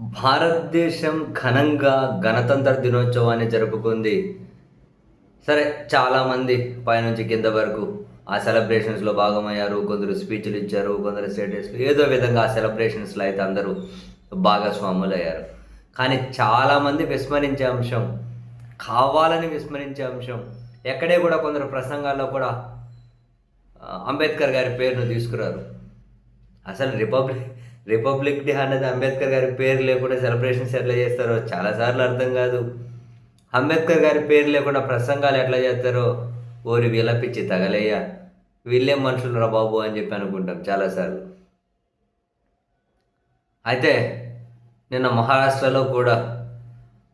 భారతదేశం ఘనంగా గణతంత్ర దినోత్సవాన్ని జరుపుకుంది. సరే చాలామంది పైనుంచి కింద వరకు ఆ సెలబ్రేషన్స్లో భాగమయ్యారు. కొందరు స్పీచ్లు ఇచ్చారు కొందరు స్టేటస్లు ఏదో విధంగా ఆ సెలబ్రేషన్స్లో అయితే అందరూ భాగస్వాములు అయ్యారు కానీ చాలామంది విస్మరించే అంశం కావాలని విస్మరించే అంశం ఎక్కడే కూడా కొందరు ప్రసంగాల్లో కూడా అంబేద్కర్ గారి పేరును తీసుకురారు. అసలు రిపబ్లిక్ రిపబ్లిక్ డే అనేది అంబేద్కర్ గారి పేరు లేకుండా సెలబ్రేషన్స్ ఎట్లా చేస్తారో చాలాసార్లు అర్థం కాదు. అంబేద్కర్ గారి పేరు లేకుండా ప్రసంగాలు ఎట్లా చేస్తారో ఓరి విలపించి తగలయ్యా. వీళ్ళేం మనుషులు రా బాబు అని చెప్పి అనుకుంటాం చాలాసార్లు అయితే నిన్న మహారాష్ట్రలో కూడా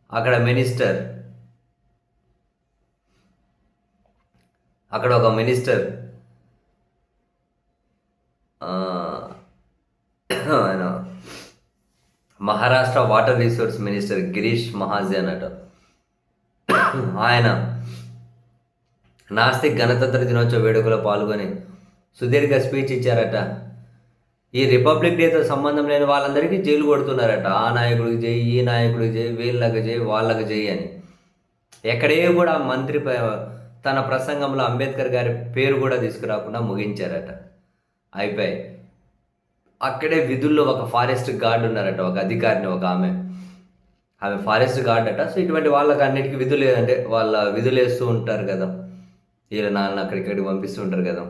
అక్కడ మినిస్టర్ అక్కడ ఒక మినిస్టర్ ఆ, ఆయన Maharashtra water resource minister Girish Mahajan అట ఆయన నాస్తిక్ గణతంత్ర దినోత్సవ వేడుకలో పాల్గొని సుదీర్ఘ స్పీచ్ ఇచ్చారట. ఈ రిపబ్లిక్ డేతో సంబంధం లేని వాళ్ళందరికీ జైలు కొడుతున్నారట. ఆ నాయకుడికి చేయి ఈ నాయకుడికి చేయి వీళ్ళకి చేయి వాళ్ళకి చేయి అని. ఎక్కడే కూడా మంత్రి తన ప్రసంగంలో అంబేద్కర్ గారి పేరు కూడా తీసుకురాకుండా ముగించారట. అయిపోయి అక్కడే విధుల్లో ఒక ఫారెస్ట్ గార్డ్ ఉన్నారట ఒక అధికారిని ఒక ఆమె. ఆమె ఫారెస్ట్ గార్డ్ అట. సో ఇటువంటి వాళ్ళకి అన్నిటికీ విధులు అంటే వాళ్ళ విధులు వేస్తూ ఉంటారు కదా. వీళ్ళ నాన్న అక్కడిక్కడికి పంపిస్తూ ఉంటారు కదా.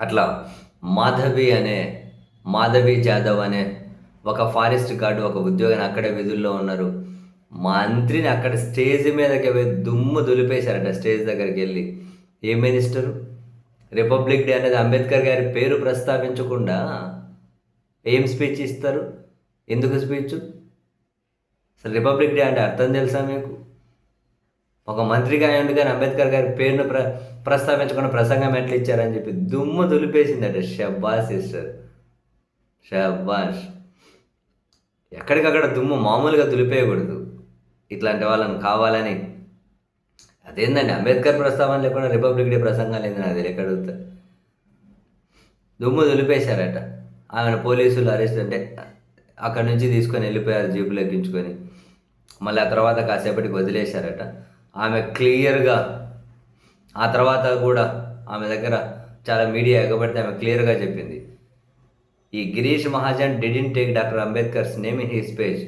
అట్లా మాధవి అనే మాధవి జాదవ్ అనే ఒక ఫారెస్ట్ గార్డు ఒక ఉద్యోగిని అక్కడే విధుల్లో ఉన్నారు. మంత్రిని అక్కడ స్టేజ్ మీదకి పోయి దుమ్ము దులిపేశారట స్టేజ్ దగ్గరికి వెళ్ళి. ఏ మినిస్టరు? రిపబ్లిక్ డే అనేది అంబేద్కర్ గారి పేరు ప్రస్తావించకుండా ఏం స్పీచ్ ఇస్తారు? ఎందుకు స్పీచ్ అసలు రిపబ్లిక్ డే అంటే అర్థం తెలుసా మీకు? ఒక మంత్రిగా అయ్యండి కానీ అంబేద్కర్ గారి పేరును ప్ర ప్రస్తావించకుండా ప్రసంగం ఎట్లా ఇచ్చారని చెప్పి దుమ్ము దులిపేసిందట షబ్బాస్ సిస్టర్. షబ్బాష్ ఎక్కడికక్కడ దుమ్ము మామూలుగా దులిపేయకూడదు. ఇట్లాంటి వాళ్ళని కావాలని. అదేందండి? అంబేద్కర్ ప్రస్తావన లేకుండా రిపబ్లిక్ డే ప్రసంగాలు ఏంది అది ఎక్కడ దుమ్ము దులిపేశారట. ఆమెను పోలీసులు అరెస్ట్ అంటే అక్కడి నుంచి తీసుకొని వెళ్ళిపోయారు జీపులు ఎక్కించుకొని మళ్ళీ ఆ తర్వాత కాసేపటికి వదిలేశారట. ఆమె క్లియర్గా ఆ తర్వాత కూడా ఆమె దగ్గర చాలా మీడియా ఎగబడితే ఆమె క్లియర్గా చెప్పింది. ఈ Girish Mahajan didn't take doctor Ambedkar's name in his page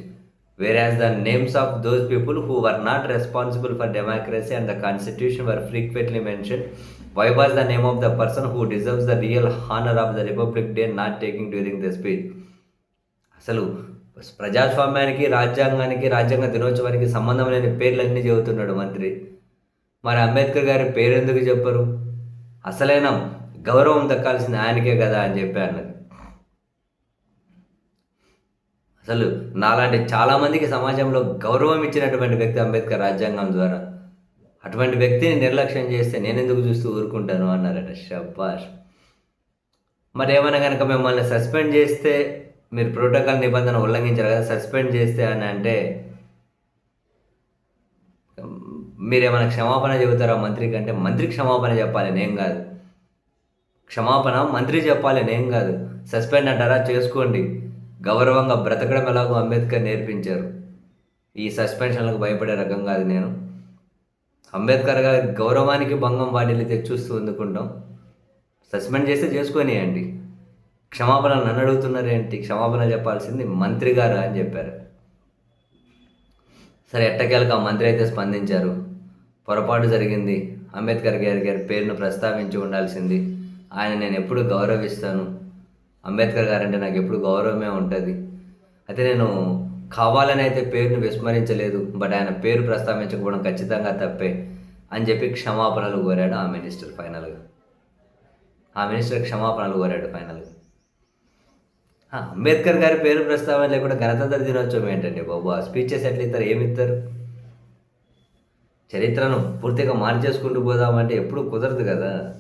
where as the names of those people who were not responsible for democracy and the constitution were frequently mention why was the name of the person who deserves the real honour of the Republic Day not taking during the speech అసలు ప్రజాస్వామ్యానికి రాజ్యాంగానికి రాజ్యాంగ దినోత్సవానికి సంబంధం లేని పేర్లన్నీ చెబుతున్నాడు మంత్రి. మరి అంబేద్కర్ గారి పేరు ఎందుకు చెప్పరు? అసలైన గౌరవం దక్కాల్సింది ఆయనకే కదా అని చెప్పి అన్నది. అసలు నాలాంటి చాలామందికి సమాజంలో గౌరవం ఇచ్చినటువంటి వ్యక్తి అంబేద్కర్ రాజ్యాంగం ద్వారా. అటువంటి వ్యక్తిని నిర్లక్ష్యం చేస్తే నేను ఎందుకు చూస్తూ ఊరుకుంటాను? అన్నారట షబ్బాష్ మరి ఏమైనా కనుక మిమ్మల్ని సస్పెండ్ చేస్తే మీరు ప్రోటోకాల్ నిబంధన ఉల్లంఘించారు కదా సస్పెండ్ చేస్తే అని అంటే మీరు ఏమైనా క్షమాపణ చెబుతారా? మంత్రికి అంటే మంత్రి క్షమాపణ చెప్పాలి నేను కాదు. క్షమాపణ మంత్రి చెప్పాలి నేను కాదు. సస్పెండ్ అంటారా? చేసుకోండి. గౌరవంగా బ్రతకడం ఎలాగో అంబేద్కర్ నేర్పించారు. ఈ సస్పెన్షన్లకు భయపడే రకం కాదు నేను. అంబేద్కర్ గారి గౌరవానికి భంగం వాటిని తెచ్చూస్తూ అందుకుంటాం సస్పెండ్ చేస్తే చేసుకొనియండి. క్షమాపణ నన్ను అడుగుతున్నారేంటి? క్షమాపణ చెప్పాల్సింది మంత్రి గారు అని చెప్పారు. సరే ఎట్టకేలకు ఆ మంత్రి అయితే స్పందించారు? పొరపాటు జరిగింది. అంబేద్కర్ గారి గారి పేరును ప్రస్తావించి ఉండాల్సింది. ఆయన నేను ఎప్పుడు గౌరవిస్తాను? అంబేద్కర్ గారు అంటే నాకు ఎప్పుడు గౌరవమే ఉంటుంది. అయితే నేను కావాలని అయితే పేరును విస్మరించలేదు బట్ ఆయన పేరు ప్రస్తావించకపోవడం ఖచ్చితంగా తప్పే అని చెప్పి క్షమాపణలు కోరాడు ఆ మినిస్టర్ ఫైనల్గా. ఆ మినిస్టర్ క్షమాపణలు కోరాడు ఫైనల్గా. అంబేద్కర్ గారి పేరు ప్రస్తావన లేకుండా గణతంత్ర దినోత్సవం ఏంటండి బాబు? ఆ స్పీచెస్ ఎట్లా ఇస్తారు? ఏమిస్తారు? చరిత్రను పూర్తిగా మార్చేసుకుంటూ పోదామంటే ఎప్పుడు కుదరదు కదా.